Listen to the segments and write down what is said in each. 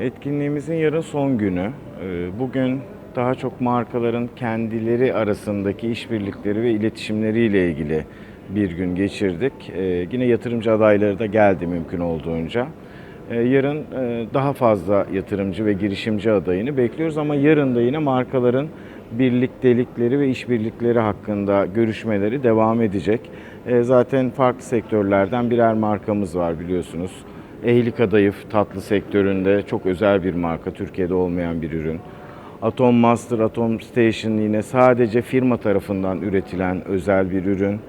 Etkinliğimizin yarın son günü. Ee, Bugün daha çok markaların kendileri arasındaki işbirlikleri ve iletişimleriyle ilgili bir gün geçirdik. Ee, Yine yatırımcı adayları da geldi mümkün olduğunca. Ee, Yarın e, daha fazla yatırımcı ve girişimci adayını bekliyoruz ama yarın da yine markaların birliktelikleri ve işbirlikleri hakkında görüşmeleri devam edecek. Zaten farklı sektörlerden birer markamız var biliyorsunuz. Ehli Kadayıf tatlı sektöründe çok özel bir marka, Türkiye'de olmayan bir ürün. Atom Master, Atom Station yine sadece firma tarafından üretilen özel bir ürün.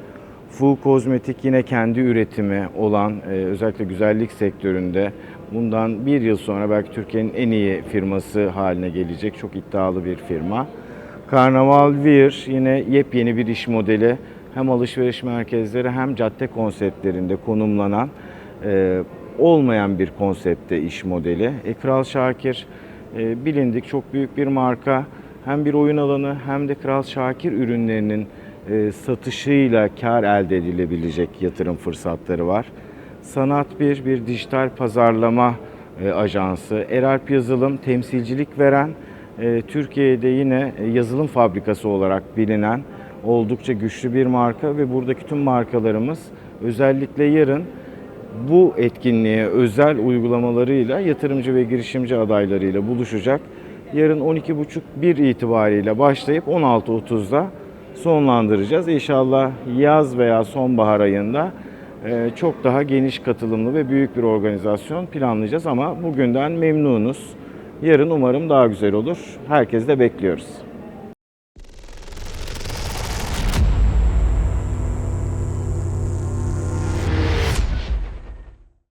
Fu Kozmetik yine kendi üretimi olan e, özellikle güzellik sektöründe bundan bir yıl sonra belki Türkiye'nin en iyi firması haline gelecek çok iddialı bir firma. Karnaval Wear yine yepyeni bir iş modeli hem alışveriş merkezleri hem cadde konseptlerinde konumlanan e, olmayan bir konsepte iş modeli. E, Kral Şakir e, bilindik çok büyük bir marka. Hem bir oyun alanı hem de Kral Şakir ürünlerinin e, satışıyla kar elde edilebilecek yatırım fırsatları var. Sanat bir, bir dijital pazarlama e, ajansı. Eralp Yazılım temsilcilik veren, e, Türkiye'de yine e, yazılım fabrikası olarak bilinen oldukça güçlü bir marka ve buradaki tüm markalarımız özellikle yarın bu etkinliğe özel uygulamalarıyla yatırımcı ve girişimci adaylarıyla buluşacak. Yarın 12.30-1 itibariyle başlayıp 16.30'da sonlandıracağız. İnşallah yaz veya sonbahar ayında e, çok daha geniş katılımlı ve büyük bir organizasyon planlayacağız ama bugünden memnunuz. Yarın umarım daha güzel olur. Herkesi de bekliyoruz.